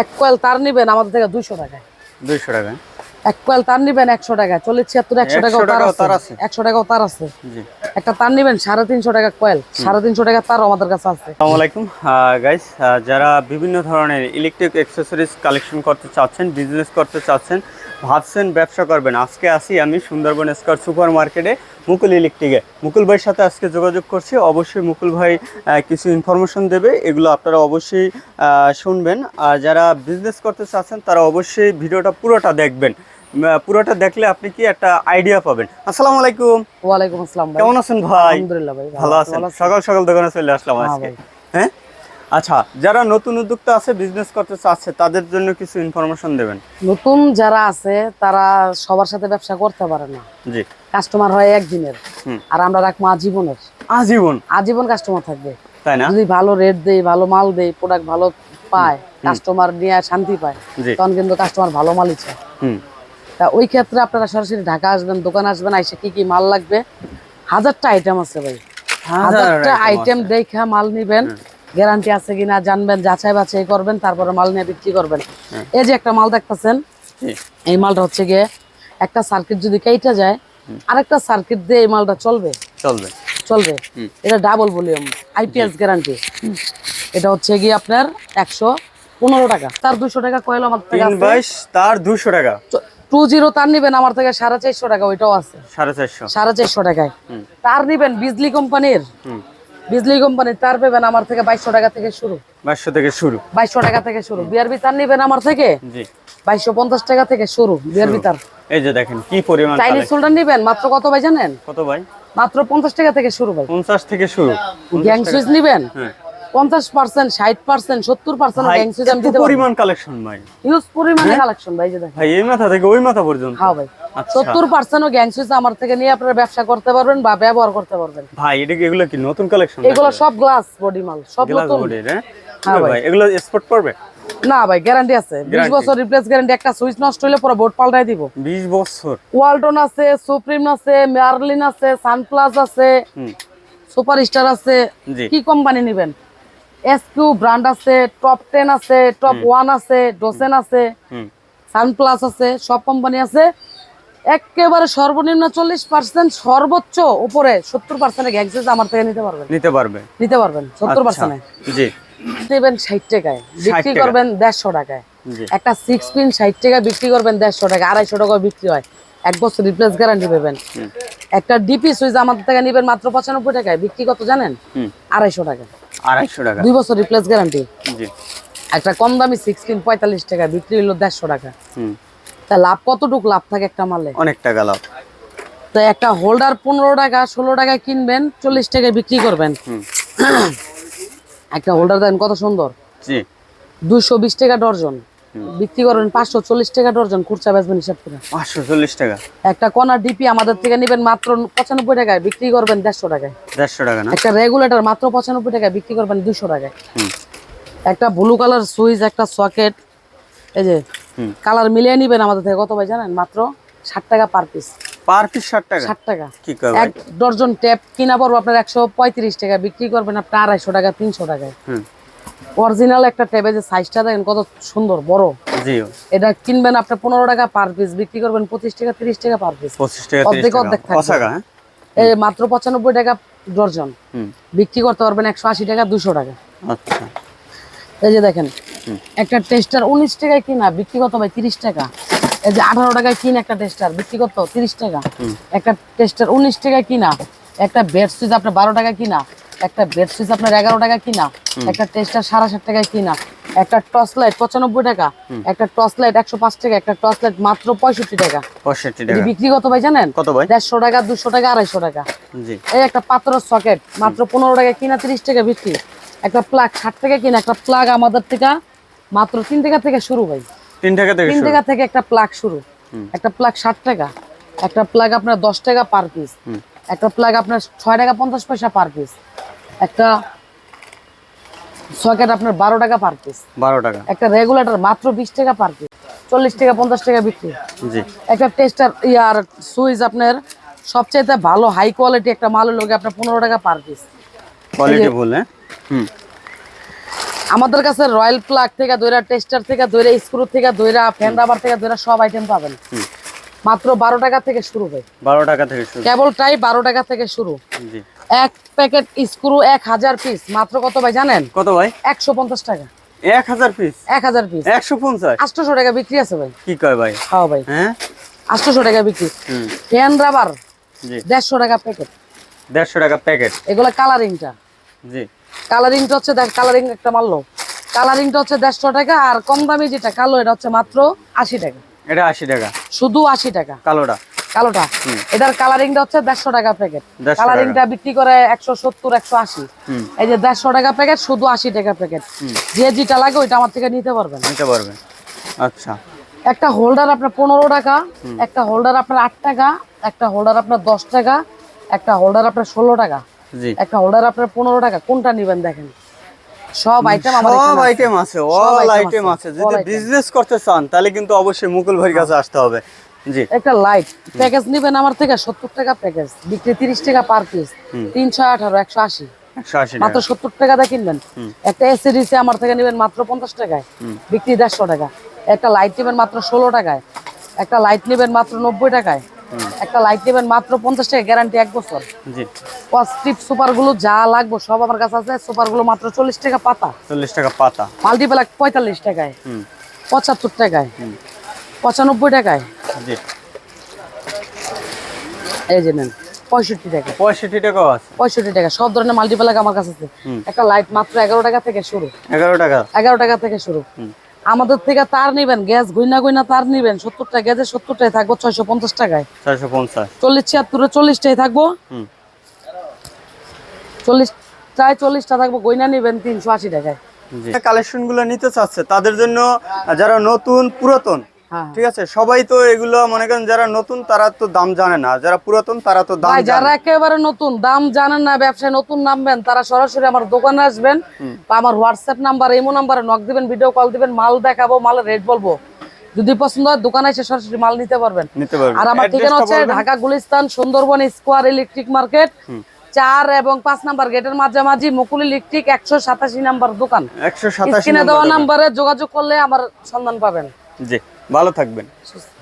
এক কয়েল তার নিবেন আমাদের থেকে দুইশো টাকায়। দুইশো টাকা এক কয়েল তার নিবেন একশো টাকা চল্লিশ ছিয়াত্তর একশো টাকাও তার আছে? একশো টাকাও তার আছে। একটা তার নিবেন সাড়ে তিনশো টাকা কয়েল। সাড়ে তিনশো টাকা তারও আমাদের কাছে আছে। আসসালামু আলাইকুম। গাইস যারা বিভিন্ন ধরনের ইলেকট্রিক অ্যাক্সেসরিজ কালেকশন করতে চাচ্ছেন বিজনেস করতে চাচ্ছেন ভাবছেন ব্যবসা করবেন আজকে আসি আমি সুন্দরবন স্কোয়ার সুপার মার্কেটে মুকুল ইলেকট্রিকে। মুকুল ভাইয়ের সাথে আজকে যোগাযোগ করছি। অবশ্যই মুকুল ভাই কিছু ইনফরমেশন দেবে। এগুলো আপনারা অবশ্যই শুনবেন। আর যারা বিজনেস করতে চাচ্ছেন তারা অবশ্যই ভিডিওটা পুরোটা দেখবেন। পুরোটা দেখলে আপনি কি একটা আইডিয়া পাবেন। আসসালামু আলাইকুম। ওয়ালাইকুম আসসালাম ভাই। কেমন আছেন ভাই? আলহামদুলিল্লাহ ভাই ভালো আছেন? সকাল সকাল দোকানে চলে আসলাম হ্যাঁ আজকে। হ্যাঁ? আচ্ছা যারা নতুন উদ্যোক্তা আছে বিজনেস করতে চাচ্ছে তাদের জন্য কিছু ইনফরমেশন দেবেন। নতুন যারা আছে তারা সবার সাথে ব্যবসা করতে পারে না। জি। কাস্টমার হয় একদিনের আর আমরা রাখব আজীবনের। আজীবন? আজীবন কাস্টমার থাকবে। তাই না? যদি ভালো রেট দেই ভালো মাল দেই প্রোডাক্ট ভালো পায় কাস্টমার নিয়ে শান্তি পায় জি। তখন কিন্তু কাস্টমার ভালো মালই চায়। হুম। তা ওই ক্ষেত্রে আপনারা সরাসরি ঢাকা আসবেন দোকান আসবেন আইসে কি কি মাল লাগবে? হাজারটা আইটেম আছে ভাই। হাজারটা আইটেম দেখা মাল নিবেন। গ্যারান্টি আছে কিনা জানবেন যাচাই বাছাই করবেন তারপরে মাল নিয়ে বিক্রি করবেন। এই যে একটা মাল দেখতেছেন এই মালটা হচ্ছে গিয়ে একটা সার্কিট যদি কেটে যায় আরেকটা সার্কিট দিয়ে এই মালটা চলবে? চলবে। চলবে। এটা ডাবল ভলিউম আইপিএস গ্যারান্টি এটা হচ্ছে গিয়ে আপনার একশো পনেরো টাকা। তার দুশো টাকা কয়েল আমার থেকে তার দুশো টাকা। টু জিরো তার নিবেন আমার থেকে সাড়ে চারশো টাকা ওইটাও আছে। সাড়ে চারশো। সাড়ে চারশো টাকায়। তার নিবেন বিজলি কোম্পানির? বিজলি কোম্পানির তার পেবেন আমার থেকে বাইশশো টাকা থেকে শুরু। বাইশশো থেকে শুরু। বাইশশো টাকা থেকে শুরু। বিআরবি তার নিবেন আমার থেকে? জি। বাইশশো পঞ্চাশ টাকা থেকে শুরু বিআরবি তার। এই যে দেখেন কি পরিমাণ চাইনিজ সোল্ডার নিবেন? মাত্র কত ভাই জানেন? কত ভাই? মাত্র পঞ্চাশ টাকা থেকে শুরু ভাই। পঞ্চাশ থেকে শুরু। গ্যাং সুইচ নিবেন? হ্যাঁ। পঞ্চাশ পার্সেন্ট ষাট পার্সেন্ট সত্তর পার্সেন্ট ভাই পরিমাণ কালেকশন ভাই। হিউজ পরিমাণে কালেকশন ভাই এই ভাই এই মাথা থেকে ওই মাথা পর্যন্ত। হ্যাঁ ভাই। আচ্ছা। সত্তর পার্সেন্ট গ্যাং সুইচ আমার থেকে নিয়ে আপনারা ব্যবসা করতে পারবেন বা ব্যবহার করতে পারবেন। ভাই এটা এগুলো কি নতুন কালেকশন এগুলো সব গ্লাস বডি মাল সব নতুন। হ্যাঁ? হ্যাঁ ভাই। এগুলো না ভাই গ্যারান্টি আছে। বিশ Guarantee। বছর রিপ্লেস গ্যারান্টি একটা সুইচ নষ্ট হলে পুরো বোর্ড পাল্টাই দিব। বিশ বছর। ওয়ালটন আছে সুপ্রিম আছে মেয়ারলিন আছে সানপ্লাস আছে হুম। সুপার স্টার আছে কি কোম্পানি নেবেন? এসকিউ ব্র্যান্ড আছে টপ টেন আছে টপ ওয়ান আছে ডোসেন আছে সানপ্লাস আছে সব কোম্পানি আছে। একেবারে সর্বনিম্ন চল্লিশ পার্সেন্ট সর্বোচ্চ উপরে সত্তর পার্সেন্টের গ্যাংসেস আমার থেকে নিতে পারবেন। নিতে পারবে। নিতে পারবেন সত্তর আচ্ছা, পার্সেন্টে জি। নেবেন ষাট টাকায় বিক্রি করবেন দেড়শো টাকায়। একটা সিক্স পিন ষাট টাকায় বিক্রি করবেন দেড়শো টাকা আড়াইশো টাকা বিক্রি হয়। এক বছর রিপ্লেস গ্যারান্টি পাবেন। একটা ডিপি সুইচ আমাদের থেকে নেবেন মাত্র পঁচানব্বই টাকায় বিক্রি কত জানেন? আড়াইশো টাকা আড়াইশো টাকা। দুই বছর রিপ্লেস গ্যারান্টি জি। একটা কম দামি সিক্সটিন পঁয়তাল্লিশ টাকা বিক্রি হলো দেড়শো টাকা। তা লাভ কতটুকু? লাভ থাকে একটা মালে? অনেক টাকা লাভ। তো একটা হোল্ডার পনেরো টাকা ষোলো টাকায় কিনবেন চল্লিশ টাকায় বিক্রি করবেন। একটা হোল্ডার দেন কত সুন্দর? দুইশো বিশ টাকা ডর্জন। বিক্রি করবেন পাঁচশো চল্লিশ টাকা ডর্জন খুচরা বেচবেন হিসাব করে। পাঁচশো চল্লিশ টাকা? একটা কনার ডিপি আমাদের থেকে নেবেন মাত্র পঁচানব্বই টাকায় বিক্রি করবেন দেড়শো টাকায়। দেড়শো টাকা না? একটা রেগুলেটর মাত্র পঁচানব্বই টাকায় বিক্রি করবেন দুশো টাকায়। একটা ব্লু কালার সুইচ একটা সকেট এই যে কালার মিলিয়ে নিবেন আমাদের থেকে কত ভাই জানেন? মাত্র ষাট টাকা পার পিস। পার পিস ষাট টাকা? ষাট টাকা। কি এক ডর্জন ট্যাপ কিনা পড়ব আপনার একশো পঁয়ত্রিশ টাকা বিক্রি করবেন আপনার আড়াইশো টাকা তিনশো টাকায়। হুম। অরিজিনাল একটা ট্যাবে যে সাইজটা দেখেন কত সুন্দর বড়। জি। এটা কিনবেন আপনি পনেরো টাকা পার পিস বিক্রি করবেন পঁচিশ টাকা তিরিশ টাকা পার পিস পঁচিশ টাকা অর্ধেক অর্ধেক টাকা। থাকবে। হ্যাঁ? এই মাত্র পঁচানব্বই টাকা ডর্জন। বিক্রি করতে পারবেন একশো আশি টাকা দুশো টাকা। আচ্ছা। এই যে দেখেন। একটা টেস্টার উনিশ টাকায় কিনা বিক্রি করতে হবে তিরিশ টাকা। এই যে আঠারো টাকায় কিনা একটা টেস্টার বিক্রি করতে তিরিশ টাকা। একটা টেস্টার উনিশ টাকায় কিনা একটা বেড সুইচ আপনার বারো টাকা কিনা একটা বেড সুইচ আপনার এগারো টাকা কিনা একটা টেস্টার সাড়ে সাত টাকায় কিনা একটা টর্চ লাইট পঁচানব্বই টাকা একটা টর্চ লাইট একশো পাঁচ টাকা একটা টর্চ লাইট মাত্র পঁয়ষট্টি টাকা। পঁয়ষট্টি টাকা। বিক্রি কত ভাই জানেন? কত ভাই? দেড়শো টাকা দুশো টাকা আড়াইশো টাকা। এই একটা পাত্রের সকেট মাত্র পনেরো টাকা কিনা তিরিশ টাকা বিক্রি। একটা প্লাগ ষাট টাকা কিনা একটা প্লাগ আমাদের থেকে মাত্র তিন টাকা থেকে শুরু ভাই। তিন টাকা থেকে তিন টাকা থেকে একটা প্লাগ শুরু। একটা প্লাগ ষাট টাকা একটা প্লাগ আপনার দশ টাকা পার পিস একটা প্লাগ আপনার ছয় টাকা পঞ্চাশ পয়সা পার পিস একটা সকেট আপনার বারো টাকা পার পিস বারো টাকা। একটা রেগুলেটর মাত্র বিশ টাকা পার পিস চল্লিশ টাকা পঞ্চাশ টাকা বিক্রি। জি। একটা টেস্টার ইয়ার সুইচ আপনার সবচেয়ে ভালো হাই কোয়ালিটি একটা মালের লোকে আপনার পনেরো টাকা পার পিস কোয়ালিটি হ্যাঁ? হুম। আমাদের কাছে রয়্যাল প্লাগ থেকে দইরা টেস্টার থেকে দইরা স্ক্রু থেকে দইরা ফ্যান রাবার থেকে দইরা সব আইটেম পাবেন। মাত্র বারো টাকা থেকে শুরু হয়। বারো টাকা থেকে শুরু। কেবল টাই বারো টাকা থেকে শুরু। জি। এক প্যাকেট স্ক্রু এক হাজার পিস মাত্র কত ভাই জানেন? কত ভাই? একশো পঞ্চাশ টাকা। এক হাজার পিস এক হাজার পিস একশো পঞ্চাশ? আটশোশো টাকা বিক্রি আছে ভাই। কি কয় ভাই? খাওয়া ভাই। হ্যাঁ? আটশোশো টাকা বিক্রি। ফ্যান রাবার দেড়শো টাকা প্যাকেট দেড়শো টাকা প্যাকেট এগুলো কালারিংটা জি। কালারিংটা হচ্ছে দেখ কালারিং একটা মারলো কালারিংটা হচ্ছে দেড়শো টাকা আর কম দামি যেটা কালো এটা হচ্ছে মাত্র আশি টাকা। এটা আশি টাকা। শুধু আশি টাকা। কালোটা। কালোটা। এটার কালারিংটা হচ্ছে দেড়শো টাকা প্যাকেট 150 কালারিংটা বিক্রি করে একশো সত্তর একশো আশি। এই যে দেড়শো টাকা প্যাকেট শুধু আশি টাকা প্যাকেট যে যেটা লাগে ওইটা আমার থেকে নিতে পারবেন। নিতে পারবেন আচ্ছা। একটা হোল্ডার আপনার পনেরো টাকা একটা হোল্ডার আপনার আট টাকা একটা হোল্ডার আপনার দশ টাকা একটা হোল্ডার আপনার ষোলো টাকা। একটা হোল্ডার আপনার পনেরো টাকা। কোনটা নিবেন দেখেন। সব আইটেম সব আছে। আইটেম আছে অল আইটেম আছে, যদি বিজনেস করতে চান তাহলে কিন্তু অবশ্যই মুকুল ভাইয়ের কাছে আসতে হবে। একটা লাইট প্যাকেজ নিবেন আমার থেকে সত্তর টাকা প্যাকেজ বিক্রি তিরিশ টাকা পার পিস তিনশো আঠারো একশো আশি। মাত্র সত্তর টাকা দিয়ে কিনবেন। একটা এসি ডিসি আমার থেকে নেবেন মাত্র পঞ্চাশ টাকায়। বিক্রি দেড়শো টাকা। একটা লাইট নেবেন মাত্র ষোলো টাকায়। একটা লাইট নেবেন মাত্র নব্বই টাকায়। একটা লাইট নেবেন মাত্র পঞ্চাশ টাকা গ্যারান্টি এক বছর। সুপারগুলো যা লাগবে সব আমার কাছে আছে। সুপারগুলো মাত্র চল্লিশ টাকা পাতা। চল্লিশ টাকা পাতা। মাল্টিপ্লাক পঁয়তাল্লিশ টাকায়। পঁচাত্তর টাকায়। পঁচানব্বই টাকায়? জি। এই যে নেন পঁয়ষট্টি টাকা। পঁয়ষট্টি টাকাও আছে। পঁয়ষট্টি টাকা সব ধরনের মাল্টিপ্লাক আমার কাছে আছে। একটা লাইট মাত্র এগারো টাকা থেকে শুরু। এগারো টাকা। এগারো টাকা থেকে শুরু। আমাদের থেকে তার নিবেন গ্যাস গুইনা গুইনা তার নিবেন সত্তরটা গ্যাসে সত্তরটাই থাকব ছয়শো পঞ্চাশ টাকায়। ছয়শো পঞ্চাশ। চল্লিশ ছিয়াত্তরে চল্লিশটাই থাকব। চল্লিশটায় চল্লিশটা থাকব গইনা নিবেন তিনশো আশি টাকায়। জি। কালেকশনগুলো নিতে চাচ্ছে তাদের জন্য যারা নতুন পুরাতন ঠিক আছে? সবাই তো এগুলো মনে করেন যারা নতুন তারা তো দাম জানে না। যারা পুরাতন তারা তো দাম যারা একেবারে নতুন দাম জানেন না ব্যবসায় নতুন নামবেন তারা সরাসরি আমার দোকানে আসবেন বা আমার হোয়াটসঅ্যাপ নাম্বার ইমো নাম্বারে নক দিবেন ভিডিও কল দিবেন মাল দেখাবো মালের রেট বলব। যদি পছন্দ হয় দোকানে এসে সরাসরি মাল নিতে পারবেন। নিতে পারবেন। আর আমার ঠিকানা হচ্ছে Dhaka Gulistan Sundarban square electric market চার এবং পাঁচ নাম্বার গেটের মাঝামাঝি মুকুল ইলেকট্রিক একশো সাতাশি নাম্বার দোকান। একশো সাতাশি দেওয়া নাম্বারে যোগাযোগ করলে আমার সন্ধান পাবেন। জি। ভালো থাকবেন।